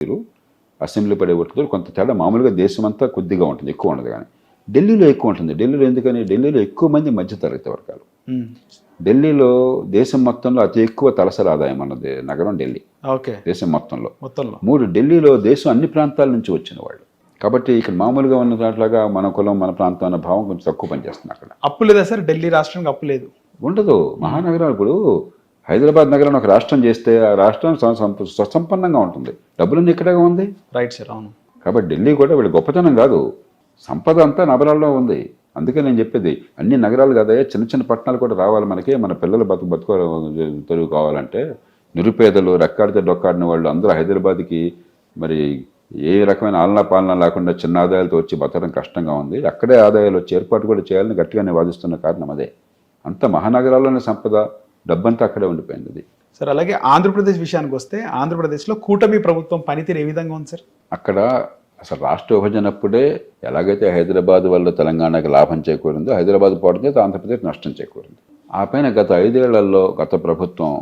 తీరు అసెంబ్లీ పడే ఓట్ల కొంత తేడా మామూలుగా దేశం అంతా కొద్దిగా ఉంటుంది ఎక్కువ ఉండదు కానీ. ఢిల్లీలో ఎక్కువ ఉంటుంది. ఢిల్లీలో ఎందుకని? ఢిల్లీలో ఎక్కువ మంది మధ్యతరగతి వర్గాలు. ఢిల్లీలో దేశం మొత్తంలో అతి ఎక్కువ తలసరి ఆదాయం అన్నది నగరం ఢిల్లీ. ఓకే. దేశం మొత్తంలో. మొత్తంలో. మూడు ఢిల్లీలో దేశం అన్ని ప్రాంతాల నుంచి వచ్చిన వాళ్ళు. కాబట్టి ఇక్కడ మామూలుగా ఉన్న దాంట్లాగా మన కులం మన ప్రాంతం అన్న భావం కొంచెం తక్కువ పనిచేస్తుంది అక్కడ. అప్పు లేదా సార్? ఢిల్లీ రాష్ట్రానికి అప్పు లేదు. ఉండదు. మహానగరాలు ఇప్పుడు హైదరాబాద్ నగరం ఒక రాష్ట్రం చేస్తే ఆ రాష్ట్రం సం- సం- సుసంపన్నంగా ఉంటుంది. డబ్బులన్నీ ఇక్కడే ఉంది? రైట్ సార్ అవును. కాబట్టి ఢిల్లీ కూడా వీళ్ళ గొప్పతనం కాదు. సంపద అంతా నగరాల్లో ఉంది. అందుకే నేను చెప్పేది అన్ని నగరాలు కాదయ్యా చిన్న చిన్న పట్టణాలు కూడా రావాలి మనకి. మన పిల్లలు బతుకు బతుకు తెలుగు కావాలంటే నిరుపేదలు రెక్కాడితే డొక్కాడిన వాళ్ళు అందరూ హైదరాబాద్కి మరి ఏ రకమైన ఆలనా పాలన లేకుండా చిన్న ఆదాయాలతో వచ్చి బతకడం కష్టంగా ఉంది. అక్కడే ఆదాయాలు వచ్చి ఏర్పాటు కూడా చేయాలని గట్టిగా నేను వాదిస్తున్న కారణం అదే. అంత మహానగరాల్లోనే సంపద డబ్బంతా అక్కడే ఉండిపోయింది అది. సార్ అలాగే ఆంధ్రప్రదేశ్ విషయానికి వస్తే ఆంధ్రప్రదేశ్లో కూటమి ప్రభుత్వం పనితీరు ఏ విధంగా ఉంది సార్? అక్కడ అసలు రాష్ట్ర విభజన అప్పుడే ఎలాగైతే హైదరాబాద్ వల్ల తెలంగాణకి లాభం చేకూరిందో హైదరాబాద్ పోవడం చేత ఆంధ్రప్రదేశ్ నష్టం చేకూరింది. ఆ పైన గత ఐదేళ్ళలో గత ప్రభుత్వం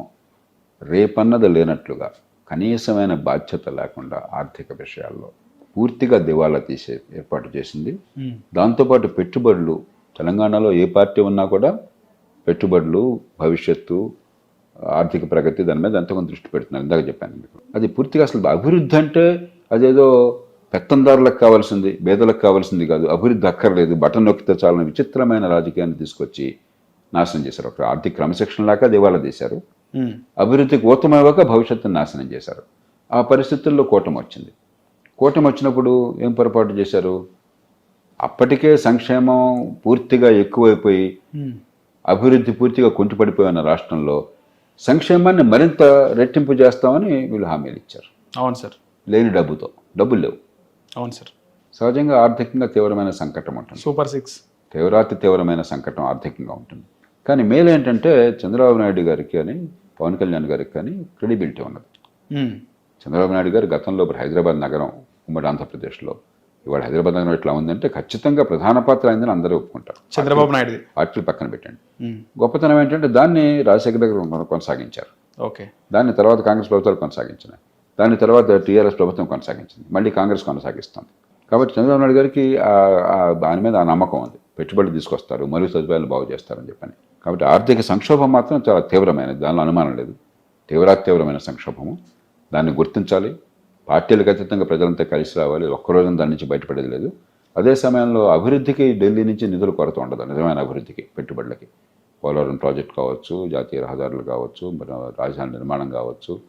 రేపన్నది లేనట్లుగా కనీసమైన బాధ్యత లేకుండా ఆర్థిక విషయాల్లో పూర్తిగా దివాలా తీసే ఏర్పాటు చేసింది. దాంతోపాటు పెట్టుబడులు తెలంగాణలో ఏ పార్టీ ఉన్నా కూడా పెట్టుబడులు భవిష్యత్తు ఆర్థిక ప్రగతి దాని మీద ఎంతగానో దృష్టి పెడుతున్నారు ఇందాక చెప్పాను మీకు. అది పూర్తిగా అసలు అభివృద్ధి అంటే అదేదో పెత్తందారులకు కావాల్సింది పేదలకు కావాల్సింది కాదు అభివృద్ధి అక్కర్లేదు బటన్ నొక్కితే చాలని విచిత్రమైన రాజకీయాన్ని తీసుకొచ్చి నాశనం చేశారు. ఒక ఆర్థిక క్రమశిక్షణ లేక దివాలా తీశారు. అభివృద్ధికి ఊతమవ్వక భవిష్యత్తును నాశనం చేశారు. ఆ పరిస్థితుల్లో కూటమి వచ్చింది. కూటమి వచ్చినప్పుడు ఏం పొరపాటు చేశారు? అప్పటికే సంక్షేమం పూర్తిగా ఎక్కువైపోయి. అభివృద్ధి పూర్తిగా కుంటుపడిపోయిన రాష్ట్రంలో సంక్షేమాన్ని మరింత రెట్టింపు చేస్తామని వీళ్ళు హామీలు ఇచ్చారు. అవును సార్. లేని డబ్బుతో. డబ్బులు లేవు. అవును సార్. సహజంగా ఆర్థికంగా తీవ్రమైన సంకటం ఉంటుంది. Super six. తీవ్రాతి తీవ్రమైన సంకటం ఆర్థికంగా ఉంటుంది. కానీ మేలు ఏంటంటే చంద్రబాబు నాయుడు గారికి అని పవన్ కళ్యాణ్ గారికి కానీ క్రెడిబిలిటీ ఉన్నది. చంద్రబాబు నాయుడు గారు గతంలో ఇప్పుడు హైదరాబాద్ నగరం ఉమ్మడి ఆంధ్రప్రదేశ్లో ఇవాళ హైదరాబాద్ నగరం ఎట్లా ఉందంటే ఖచ్చితంగా ప్రధాన పాత్ర అయిందని అందరూ ఒప్పుకుంటారు. చంద్రబాబు నాయుడుది. పార్టీలు పక్కన పెట్టండి. గొప్పతనం ఏంటంటే దాన్ని రాజశేఖర దగ్గర కొనసాగించారు. ఓకే. దాన్ని తర్వాత కాంగ్రెస్ ప్రభుత్వాలు కొనసాగించినాయి. దాని తర్వాత టీఆర్ఎస్ ప్రభుత్వం కొనసాగించింది. మళ్ళీ కాంగ్రెస్ కొనసాగిస్తుంది. కాబట్టి చంద్రబాబు నాయుడు గారికి దాని మీద ఆ నమ్మకం ఉంది. పెట్టుబడులు తీసుకొస్తారు మరుగు సదుపాయాలు బాగు చేస్తారని చెప్పని. కాబట్టి ఆర్థిక సంక్షోభం మాత్రం చాలా తీవ్రమైనది. దానిలో అనుమానం లేదు. తీవ్రాతి తీవ్రమైన సంక్షోభము. దాన్ని గుర్తించాలి. పార్టీలకు అతీతంగా ప్రజలంతా కలిసి రావాలి ఒక్కరోజు దాని నుంచి బయటపడేది లేదు. అదే సమయంలో అభివృద్ధికి ఢిల్లీ నుంచి నిధులు కొరత ఉండదు నిజమైన అభివృద్ధికి పెట్టుబడులకి. పోలవరం ప్రాజెక్ట్ కావచ్చు జాతీయ రహదారులు కావచ్చు రాజధాని నిర్మాణం కావచ్చు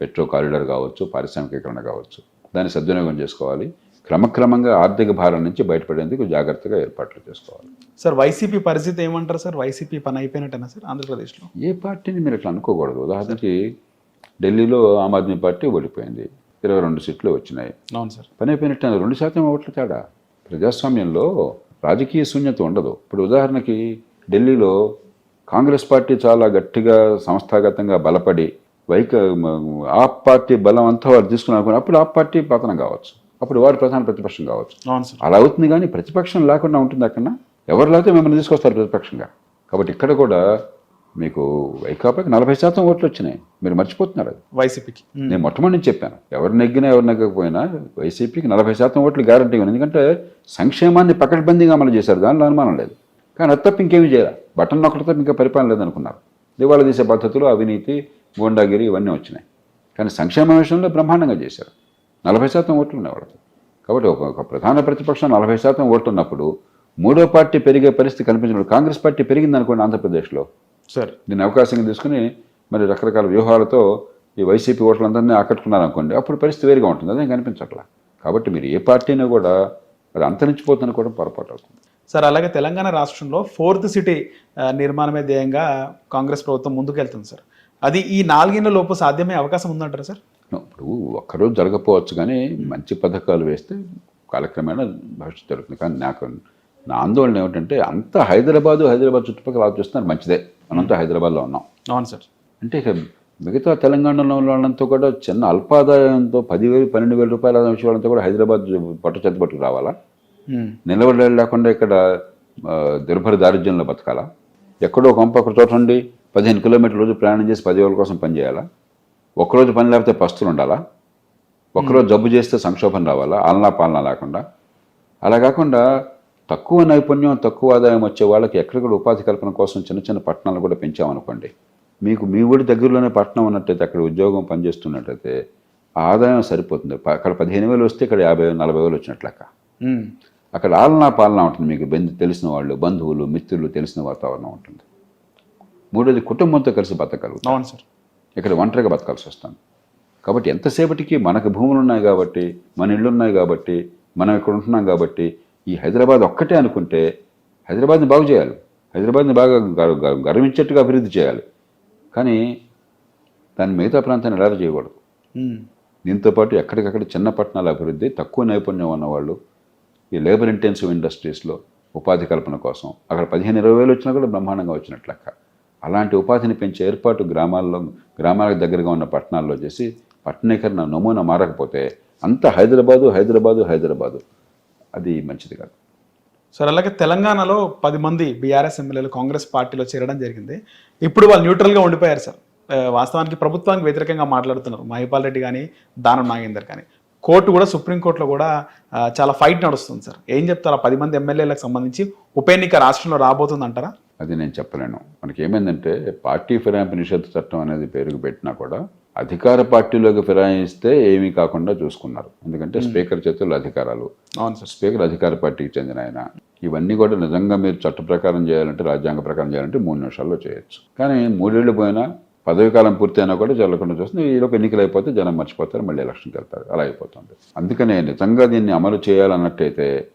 పెట్రో కారిడార్ కావచ్చు పారిశ్రామికీకరణ కావచ్చు. దాన్ని సద్వినియోగం చేసుకోవాలి. క్రమక్రమంగా ఆర్థిక భారం నుంచి బయటపడేందుకు జాగ్రత్తగా ఏర్పాట్లు చేసుకోవాలి. సార్ వైసీపీ పరిస్థితి ఏమంటారు సార్? వైసీపీ పని అయిపోయినట్టేనా సార్ ఆంధ్రప్రదేశ్లో? ఏ పార్టీని మీరు అట్లా అనుకోకూడదు. ఉదాహరణకి ఢిల్లీలో ఆమ్ ఆద్మీ పార్టీ ఓడిపోయింది. ఇరవై రెండు సీట్లు వచ్చినాయి. అవును సార్. పని అయిపోయినట్టు రెండు శాతం ఓట్ల తేడా? ప్రజాస్వామ్యంలో రాజకీయ శూన్యత ఉండదు. ఇప్పుడు ఉదాహరణకి ఢిల్లీలో కాంగ్రెస్ పార్టీ చాలా గట్టిగా సంస్థాగతంగా బలపడి వైక ఆప్ పార్టీ బలం అంతా వారు తీసుకుని అనుకుని అప్పుడు ఆప్ పార్టీ పతనం కావచ్చు. అప్పుడు వారు ప్రధాన ప్రతిపక్షం కావచ్చు. అలా అవుతుంది కానీ ప్రతిపక్షం లేకుండా ఉంటుంది అక్కడ ఎవరు లేకపోతే మిమ్మల్ని తీసుకొస్తారు ప్రతిపక్షంగా? కాబట్టి ఇక్కడ కూడా మీకు వైకాపాకి నలభై శాతం ఓట్లు వచ్చినాయి. మీరు మర్చిపోతున్నారు అది. వైసీపీకి. నేను మొట్టమొదటి నుంచి చెప్పాను. ఎవరు నెగ్గినా ఎవరు నెగ్గకపోయినా వైసీపీకి నలభై శాతం ఓట్లు గ్యారంటీ ఉంది. ఎందుకంటే సంక్షేమాన్ని పకడ్బందీగా అమలు చేశారు. దానిలో అనుమానం లేదు. కానీ అది తప్ప ఇంకేమీ చేయాలి. బటన్ నొక్కటి తప్ప ఇంకా పరిపాలన లేదనుకున్నారు. దివాళా తీసే పద్ధతులు అవినీతి గోండాగిరి ఇవన్నీ వచ్చినాయి. కానీ సంక్షేమ విషయంలో బ్రహ్మాండంగా చేశారు. నలభై శాతం ఓట్లు ఉన్నాయి వాళ్ళకి. కాబట్టి ఒక ప్రధాన ప్రతిపక్షం నలభై శాతం ఓట్లు ఉన్నప్పుడు మూడో పార్టీ పెరిగే పరిస్థితి కనిపించినప్పుడు కాంగ్రెస్ పార్టీ పెరిగింది అనుకోండి ఆంధ్రప్రదేశ్లో. సార్ దీన్ని అవకాశంగా తీసుకుని మరి రకరకాల వ్యూహాలతో ఈ వైసీపీ ఓట్లందరినీ ఆకట్టుకున్నారు అనుకోండి అప్పుడు పరిస్థితి వేరుగా ఉంటుంది. అదేం కనిపించట్లా? కాబట్టి మీరు ఏ పార్టీని కూడా అది అంతరించిపోతుందని కూడా పొరపాటు అవుతుంది. సార్ అలాగే తెలంగాణ రాష్ట్రంలో ఫోర్త్ సిటీ నిర్మాణమే ధ్యేయంగా కాంగ్రెస్ ప్రభుత్వం ముందుకెళ్తుంది సార్. అది ఈ నాలుగేళ్ళ లోపు సాధ్యమయ్యే అవకాశం ఉందంటారా సార్? ఇప్పుడు ఒక్కరోజు జరగకపోవచ్చు కానీ మంచి పథకాలు వేస్తే కాలక్రమేణా భవిష్యత్తు జరుగుతుంది. కానీ నాకు నా ఆందోళన ఏమిటంటే అంత హైదరాబాదు హైదరాబాద్ చుట్టుపక్కల ఆలోచిస్తున్నారు మంచిదే. మనంతా హైదరాబాద్లో ఉన్నాం. అవును సార్. అంటే ఇక మిగతా తెలంగాణలో వాళ్ళంతా కూడా చిన్న అల్పాదాయంతో పదివేలు పన్నెండు వేల రూపాయల ఆదాయం వచ్చే వాళ్ళంతా కూడా హైదరాబాద్ పట్టు చెత్త పట్టుకు రావాలా. నిలబడి లేకుండా ఇక్కడ దుర్భర దారిద్ర్యంలో బతకాలా? ఎక్కడో కొంప ఒక చోట ఉండి పదిహేను కిలోమీటర్ల రోజు ప్రయాణం చేసి పదివేల కోసం పని చేయాలా? ఒక్కరోజు పని లేకపోతే పస్తులు ఉండాలా? ఒక్కరోజు జబ్బు చేస్తే సంక్షోభం రావాలా? ఆలనా పాలన లేకుండా? అలా కాకుండా తక్కువ నైపుణ్యం తక్కువ ఆదాయం వచ్చే వాళ్ళకి ఎక్కడిక్కడ ఉపాధి కల్పన కోసం చిన్న చిన్న పట్టణాలు కూడా పెంచామనుకోండి. మీకు మీ ఊరి దగ్గరలోనే పట్టణం ఉన్నట్టయితే అక్కడ ఉద్యోగం పనిచేస్తున్నట్టయితే ఆదాయం సరిపోతుంది. అక్కడ పదిహేను వేలు వస్తే ఇక్కడ యాభై నలభై వేలు వచ్చినట్లు లెక్క. ఉమ్. అక్కడ ఆలనా పాలన ఉంటుంది మీకు బంధు తెలిసిన వాళ్ళు బంధువులు మిత్రులు తెలిసిన వాతావరణం ఉంటుంది. మూడోది కుటుంబంతో కలిసి బతకగలుగుతాం. అవును సార్. ఇక్కడ ఒంటరిగా బతకాల్సి వస్తుంది. కాబట్టి ఎంతసేపటికి మనకు భూములు ఉన్నాయి కాబట్టి మన ఇళ్ళు ఉన్నాయి కాబట్టి మనం ఇక్కడ ఉంటున్నాం కాబట్టి ఈ హైదరాబాద్ ఒక్కటే అనుకుంటే హైదరాబాద్ని బాగు చేయాలి. హైదరాబాద్ని బాగా గర్వించేట్టుగా అభివృద్ధి చేయాలి. కానీ దాన్ని మిగతా ప్రాంతాన్ని ఎలా చేయకూడదు. దీంతో పాటు ఎక్కడికక్కడ చిన్న పట్టణాల అభివృద్ధి తక్కువ నైపుణ్యం ఉన్నవాళ్ళు ఈ లేబర్ ఇంటెన్సివ్ ఇండస్ట్రీస్లో ఉపాధి కల్పన కోసం అక్కడ పదిహేను ఇరవై వేలు వచ్చినా కూడా బ్రహ్మాండంగా వచ్చినట్లు లెక్క. అలాంటి ఉపాధిని పెంచే ఏర్పాటు గ్రామాల్లో గ్రామాలకు దగ్గరగా ఉన్న పట్టణాల్లో చేసి పట్టణీకరణ నమూనా మారకపోతే అంత హైదరాబాదు హైదరాబాదు హైదరాబాదు. అది మంచిది కాదు. సార్ అలాగే తెలంగాణలో పది మంది బీఆర్ఎస్ ఎమ్మెల్యేలు కాంగ్రెస్ పార్టీలో చేరడం జరిగింది. ఇప్పుడు వాళ్ళు న్యూట్రల్గా ఉండిపోయారు సార్. వాస్తవానికి ప్రభుత్వానికి వ్యతిరేకంగా మాట్లాడుతున్నారు. మహిపాల్ రెడ్డి కానీ దానం నాగేందర్ కానీ. కోర్టు కూడా సుప్రీంకోర్టులో కూడా చాలా ఫైట్ నడుస్తుంది సార్. ఏం చెప్తారు? ఆ పది మంది ఎమ్మెల్యేలకు సంబంధించి ఉప ఎన్నిక రాష్ట్రంలో రాబోతుంది అంటారా అది నేను చెప్పలేను. మనకి ఏమైందంటే పార్టీ ఫిరాయింపు నిషేధ చట్టం అనేది పేరుకు పెట్టినా కూడా అధికార పార్టీలోకి ఫిరాయిస్తే ఏమీ కాకుండా చూసుకున్నారు. ఎందుకంటే స్పీకర్ చేతుల్లో అధికారాలు. అవును సార్. స్పీకర్ అధికార పార్టీకి చెందిన ఆయన. ఇవన్నీ కూడా నిజంగా మీరు చట్ట ప్రకారం చేయాలంటే రాజ్యాంగ ప్రకారం చేయాలంటే మూడు నిమిషాల్లో చేయొచ్చు. కానీ మూడేళ్ళు పోయినా పదవి కాలం పూర్తయినా కూడా జరగకుండా చూస్తుంది ఈలోపు ఎన్నికలు అయిపోతే జనం మర్చిపోతారు మళ్ళీ ఎలక్షన్కి వెళ్తారు. అలా అయిపోతుంది. అందుకనే నిజంగా దీన్ని అమలు చేయాలన్నట్టయితే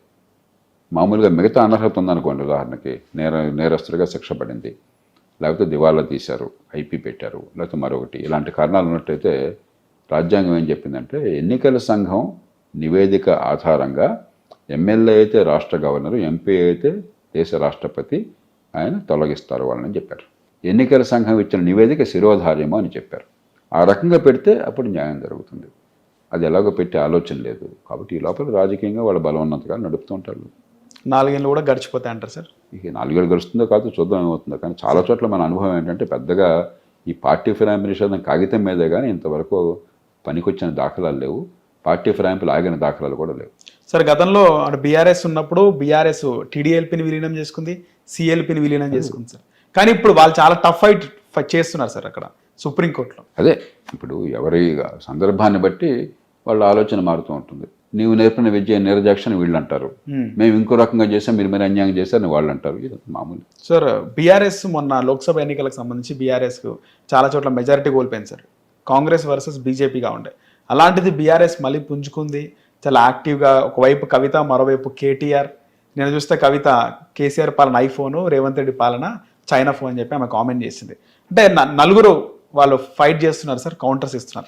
మామూలుగా మిగతా అనర్హత ఉందనుకోండి ఉదాహరణకి నేర నేరస్తుడిగా శిక్ష పడింది. లేకపోతే దివాలా తీశారు ఐపీ పెట్టారు లేకపోతే మరొకటి. ఇలాంటి కారణాలు ఉన్నట్టయితే రాజ్యాంగం ఏం చెప్పిందంటే ఎన్నికల సంఘం నివేదిక ఆధారంగా ఎమ్మెల్యే అయితే రాష్ట్ర గవర్నరు ఎంపీ అయితే దేశ రాష్ట్రపతి ఆయన తొలగిస్తారు వాళ్ళని చెప్పారు. ఎన్నికల సంఘం ఇచ్చిన నివేదిక శిరోధార్యము అని చెప్పారు. ఆ రకంగా పెడితే అప్పుడు న్యాయం జరుగుతుంది. అది ఎలాగో పెట్టే ఆలోచన లేదు. కాబట్టి ఈ లోపల రాజకీయంగా వాళ్ళ బలవన్నతగా నడుపుతూ ఉంటారు. నాలుగేళ్ళు కూడా గడిచిపోతాయి అంటారు సార్? ఇక నాలుగేళ్ళు గడుస్తుందో కాదు చూద్దాం ఏమవుతుందో. కానీ చాలా చోట్ల మన అనుభవం ఏంటంటే పెద్దగా ఈ పార్టీ ఫిరాయింపు నిషేధం కాగితం మీదే కానీ ఇంతవరకు పనికొచ్చిన దాఖలాలు లేవు. పార్టీ ఫిరాయింపులు ఆగిన దాఖలాలు కూడా లేవు. సార్ గతంలో అటు బీఆర్ఎస్ ఉన్నప్పుడు బీఆర్ఎస్ టీడీఎల్పీని విలీనం చేసుకుంది సిఎల్పిని విలీనం చేసుకుంది సార్. కానీ ఇప్పుడు వాళ్ళు చాలా టఫ్ ఫైట్ చేస్తున్నారు సార్ అక్కడ సుప్రీంకోర్టులో. అదే ఇప్పుడు ఎవరి సందర్భాన్ని బట్టి వాళ్ళ ఆలోచన మారుతూ ఉంటుంది. నీవు నేర్పిన విద్య నిర్దాక్షణ వీళ్ళు అంటారు Hmm. మేము ఇంకో రకంగా చేసాం మీరు మరి అన్యాయం చేశారని వాళ్ళు అంటారు ఇది మామూలు. సార్ బీఆర్ఎస్ మొన్న లోక్సభ ఎన్నికలకు సంబంధించి బీఆర్ఎస్ చాలా చోట్ల మెజారిటీ కోల్పోయింది సార్ కాంగ్రెస్ వర్సెస్ బీజేపీగా ఉండే. అలాంటిది బీఆర్ఎస్ మళ్ళీ పుంజుకుంది. చాలా యాక్టివ్గా ఒకవైపు కవిత మరోవైపు కేటీఆర్ నేను చూస్తే కవిత కేసీఆర్ పాలన ఐఫోను రేవంత్ రెడ్డి పాలన చైనా ఫోన్ అని చెప్పి ఆమె కామెంట్ చేసింది. అంటే నలుగురు వాళ్ళు ఫైట్ చేస్తున్నారు సార్ కౌంటర్స్ ఇస్తున్నారు.